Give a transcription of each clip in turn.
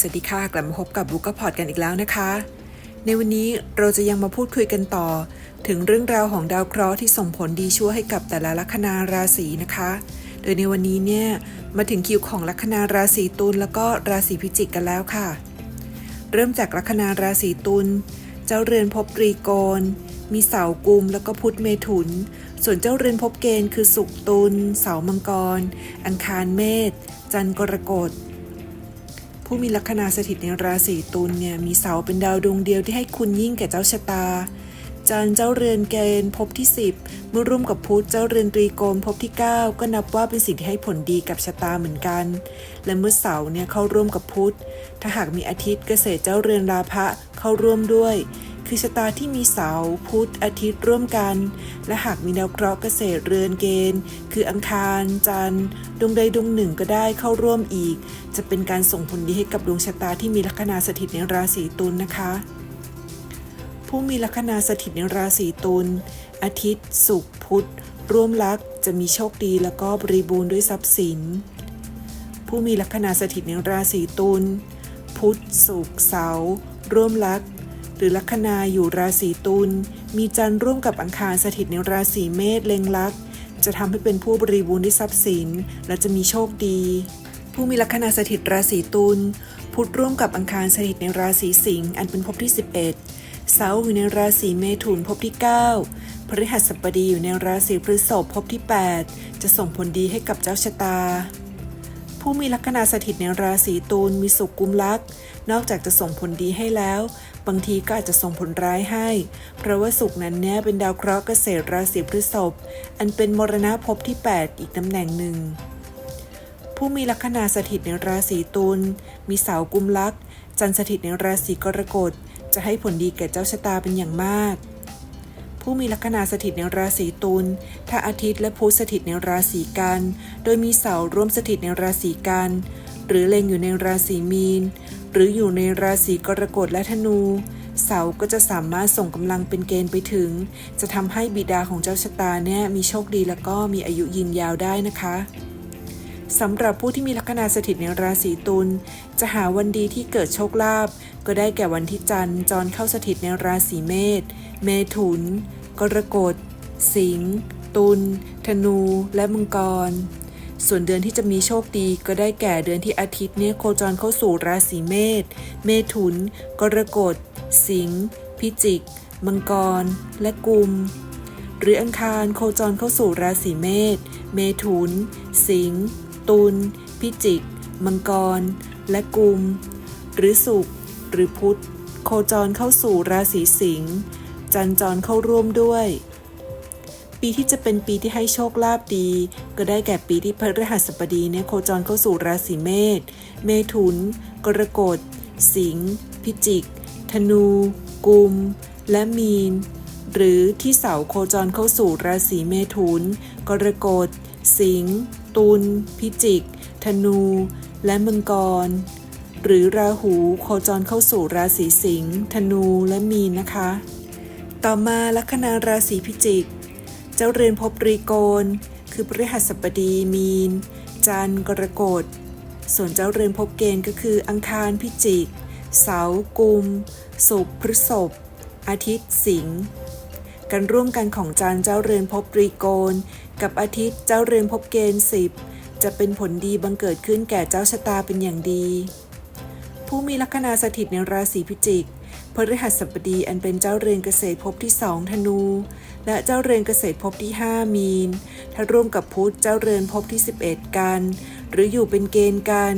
สวัสดีค่ะ กลับมาพบกับบุ๊กพอดกันอีกแล้วนะคะ ในวันนี้เราจะยังมาพูดคุยกันต่อ ถึงเรื่องราวของดาวเคราะห์ที่ส่งผลดีชั่วให้กับแต่ละลัคนาราศีนะคะ โดยในวันนี้เนี่ยมาถึงคิวของลัคนาราศีตุลแล้วก็ราศีพิจิกกันแล้วค่ะ เริ่มจากลัคนาราศีตุลเจ้าเรือนภพตรีโกณมีเสากุมแล้วก็พุธเมถุน ส่วนเจ้าเรือนภพเกณฑ์คือสุขตุลเสามังกร อังคารเมษจันทร์กรกฎ ผู้มีลัคนาสถิตในราศีตุลเนี่ยมีเสาเป็นดาวดวงเดียวที่ให้คุณยิ่งแก่เจ้าชะตาจันเจ้าเรือนเกณฑ์พบที่ 10 เมื่อร่วมกับพุธเจ้าเรือนตรีโกณภพที่ 9 ก็นับว่าเป็นสิ่งที่ให้ผลดีกับชะตาเหมือนกัน และเมื่อเสาร์เนี่ยเข้าร่วมกับพุธถ้าหากมีอาทิตย์เกษตรเจ้าเรือนราพะเข้าร่วมด้วย คือชะตาที่มีเสาพุธอาทิตย์ร่วมกัน และหากมีดาวเคราะห์เกษตรเรือนเกณฑ์ คืออังคาร จันทร์ดวงใดดวงหนึ่งก็ได้เข้าร่วมอีก จะเป็นการส่งผลดีให้กับดวงชะตาที่มีลัคนาสถิตในราศีตุลนะคะ ผู้มีลัคนาสถิตในราศีตุลอาทิตย์ ศุกร์พุธร่วมลักจะมีโชคดีแล้วก็บริบูรณ์ด้วยทรัพย์สิน ผู้มีลัคนาสถิตในราศีตุลพุธศุกร์เสาร์ร่วมลักษ หรือลัคนาอยู่ราศีตุลมีจันทร์ร่วมกับอังคารสถิตในราศีเมษเล็งลักษ์จะทำให้เป็นผู้บริบูรณ์ด้วยทรัพย์สิน และจะมีโชคดี ผู้มีลัคนาสถิตราศีตุลพุธร่วมกับอังคารสถิตในราศีสิงห์อันเป็นภพที่ 11 เสาร์อยู่ในราศีเมถุนภพที่ 9 พฤหัสบดีอยู่ในราศีพฤษภภพที่ 8 จะส่งผลดีให้กับเจ้าชะตา ผู้มีลัคนาสถิตในราศีตุลมีสุขกุมลักนอกจากจะส่งผลดีให้แล้ว บางทีก็อาจจะส่งผลร้ายให้ เพราะว่าสุขนั้นเนี่ยเป็นดาวเคราะห์เกษตรราศีพฤษภอันเป็นมรณะภพที่ 8 อีกตำแหน่งหนึ่ง ผู้มีลัคนาสถิตในราศีตุลมีเสากุมลักจันสถิตในราศีกรกฎจะให้ผลดีแก่เจ้าชะตาเป็นอย่างมาก ผู้มีลัคนาสถิตในราศีตุลถ้าอาทิตย์และพุธสถิตในราศีกัน โดยมีเสาร่วมสถิตในราศีกัน หรือเล็งอยู่ในราศีมีน หรืออยู่ในราศีกรกฎและธนู เสาก็จะสามารถส่งกำลังเป็นเกณฑ์ไปถึง จะทำให้บิดาของเจ้าชะตาเนี่ยมีโชคดีแล้วก็มีอายุยืนยาวได้นะคะสำหรับผู้ที่มีลัคนาสถิตในราศีตุลจะหาวันดีที่เกิดโชคลาภก็ได้แก่วันที่จันทร์จรเข้าสถิตในราศีเมษ เมถุน กรกฎ สิงห์ ตุล ธนู และมังกร ส่วนเดือนที่จะมีโชคดีก็ได้แก่เดือนที่อาทิตย์เนี่ยโคจรเข้าสู่ราศีเมษ เมถุน กรกฎ สิงห์ พิจิก มังกร และกุม หรืออังคารโคจรเข้าสู่ราศีเมษ เมถุน สิงห์ ตุล พิจิก มังกร และกุม หรือศุกร์ หรือพุธ โคจรเข้าสู่ราศีสิงห์ จันทร์จรเข้าร่วมด้วย ปีที่จะเป็นปีที่ให้โชคลาภดี ก็ได้แก่ปีที่พฤหัสบดีเนี่ยโคจรเข้าสู่ราศีเมษ เมถุน กรกฎ สิงห์ พิจิก ธนู กุม และมีน หรือที่เสาโคจรเข้าสู่ราศีเมถุน กรกฎ สิงห์ ตุล พิจิก ธนู และมังกร หรือราหูโคจรเข้าสู่ราศีสิงห์ ธนู และมีนนะคะ ต่อมาลัคนาราศีพิจิก เจ้าเรือนภพตรีโกณคือพฤหัสบดีมีน จันกรกฎ ส่วนเจ้าเรือนภพเกณฑ์ก็คืออังคารพิจิก เสาร์กุม ศุกร์พฤษภอาทิตย์สิงห์การร่วมกันของจันเจ้าเรือนภพตรีโกณกับอาทิตย์เจ้าเรือนภพเกณฑ์สิบจะเป็นผลดีบังเกิดขึ้นแก่เจ้าชะตาเป็นอย่างดี ผู้มีลัคนาสถิตในราศีพิจิกพฤหัสบดีอันเป็นเจ้าเรือนเกษตรภพที่สองธนู และเจ้าเรือนเกษตรภพที่ 5 มีน ถ้าร่วมกับพุธเจ้าเรือนภพที่ 11 กัน หรืออยู่เป็นเกณฑ์กัน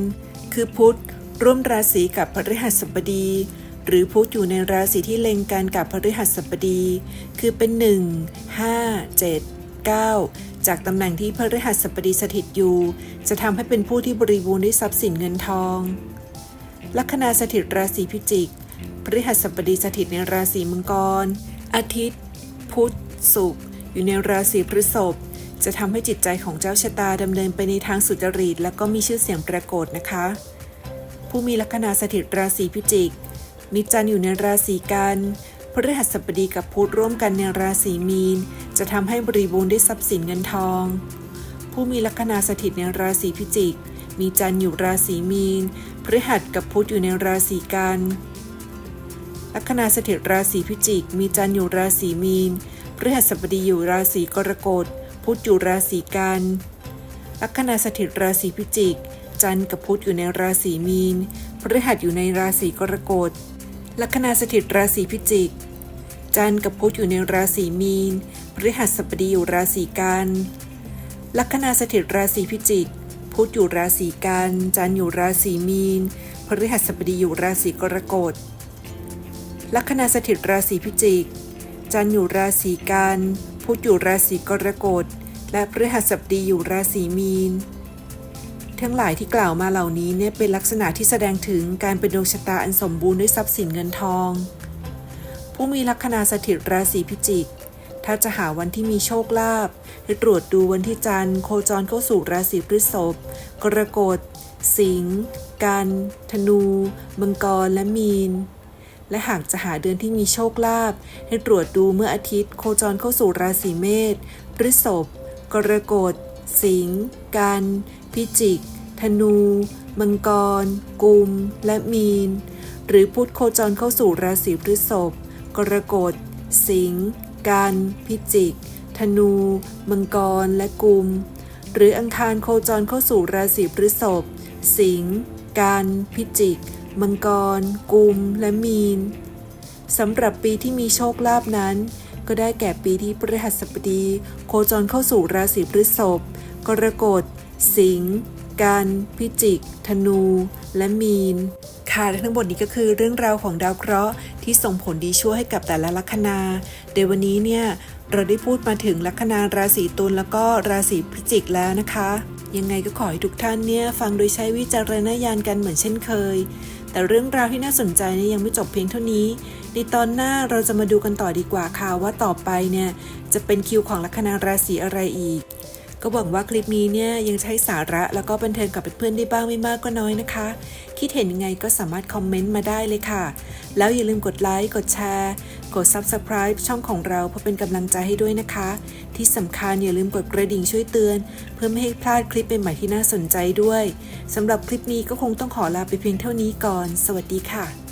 คือพุธร่วมราศีกับพฤหัสบดี หรือพุธอยู่ในราศีที่เล็งกันกับพฤหัสบดี คือเป็น 1 5 7 9 จากตำแหน่งที่พฤหัสบดีสถิตอยู่ จะทำให้เป็นผู้ที่บริบูรณ์ด้วยทรัพย์สินเงินทอง ลัคนาสถิตราศีพิจิกพฤหัสบดีสถิตในราศีมังกร อาทิตย์ พุธ ศุกร์อยู่ในราศีพฤษภจะทำให้จิตใจของเจ้าชะตาดำเนินไปในทางสุจริต และก็มีชื่อเสียงปรากฏนะคะ ผู้มีลัคนาสถิตราศีพิจิก มีจันทร์อยู่ในราศีกันพฤหัสบดีกับพุธร่วมกันในราศีมีน จะทำให้บริบูรณ์ด้วยทรัพย์สินเงินทอง ผู้มีลัคนาสถิตในราศีพิจิก มีจันทร์อยู่ราศีมีนพพฤหัสกับพุธอยู่ในราศีกันลัคนาสถิตราศีพิจิก มีจันทร์อยู่ราศีมีน พฤหัสบดีอยู่ราศีกรกฎ พุธอยู่ราศีกัน ลัคนาสถิตราศีพิจิก จันทร์กับพุธอยู่ในราศีมีน พฤหัสอยู่ในราศีกรกฎ ลัคนาสถิตราศีพิจิก จันทร์กับพุธอยู่ในราศีมีน พฤหัสบดีอยู่ราศีกัน ลัคนาสถิตราศีพิจิก พุธอยู่ราศีกัน จันทร์อยู่ราศีมีน พฤหัสบดีอยู่ราศีกรกฎ ลัคนาสถิตราศีพิจิก จันทร์อยู่ราศีกันพุธอยู่ราศีกรกฎ และพฤหัสบดีอยู่ราศีมีน ทั้งหลายที่กล่าวมาเหล่านี้เนี่ยเป็นลักษณะที่แสดงถึงการเป็นดวงชะตาอันสมบูรณ์ด้วยทรัพย์สินเงินทอง ผู้มีลัคนาสถิตราศีพิจิก ถ้าจะหาวันที่มีโชคลาภให้ตรวจดูวันที่จันทร์โคจรเข้าสู่ราศีพฤษภกรกฎ สิงห์กัน ธนู มังกร และมีน และหากจะหาเดือนที่มีโชคลาภให้ตรวจดูเมื่ออาทิตย์โคจรเข้าสู่ราศีเมษพฤษภกรกฎ สิงห์กัน พิจิก ธนู มังกร กุม และมีน หรือพุธโคจรเข้าสู่ราศีพฤษภกรกฎ สิงห์กัน พิจิก ธนู มังกร และกุม หรืออังคารโคจรเข้าสู่ราศีพฤษภสิงห์กัน พิจิก มังกร กุม และมีนสำหรับปีที่มีโชคลาภนั้น ก็ได้แก่ปีที่พฤหัสบดี โคจรเข้าสู่ราศีพฤษภ กรกฎ สิงห์ กัน พิจิก ธนู และมีน ค่ะและทั้งหมดนี้ก็คือเรื่องราวของดาวเคราะห์ที่ส่งผลดีชั่วให้กับแต่ละลัคนาเดยววันนี้เนี่ยเราได้พูดมาถึงลัคนาราศีตุลแล้วก็ราศีพิจิกแล้วนะคะ ยังไงก็ขอให้ทุกท่านเนี่ยฟังโดยใช้วิจารณญาณกันเหมือนเช่นเคย แต่เรื่องราวที่น่าสนใจเนี่ยยังไม่จบเพียงเท่านี้ ในตอนหน้าเราจะมาดูกันต่อดีกว่าค่ะว่าต่อไปเนี่ยจะเป็นคิวของลัคนาราศีอะไรอีก ก็หวังว่าคลิปนี้เนี่ยยังใช้สาระแล้วก็บันเทิงกับเพื่อนๆได้บ้างไม่มากก็น้อยนะคะ คิดเห็นยังไงก็สามารถคอมเมนต์มาได้เลยค่ะ แล้วอย่าลืมกดไลค์กดแชร์ กด Subscribe ช่องของเราเพื่อเป็นกำลังใจให้ด้วยนะคะ ที่สำคัญอย่าลืมกดกระดิ่งช่วยเตือน เพื่อไม่ให้พลาดคลิปใหม่ๆที่น่าสนใจด้วยสำหรับคลิปนี้ก็คงต้องขอลาไปเพียงเท่านี้ก่อน สวัสดีค่ะ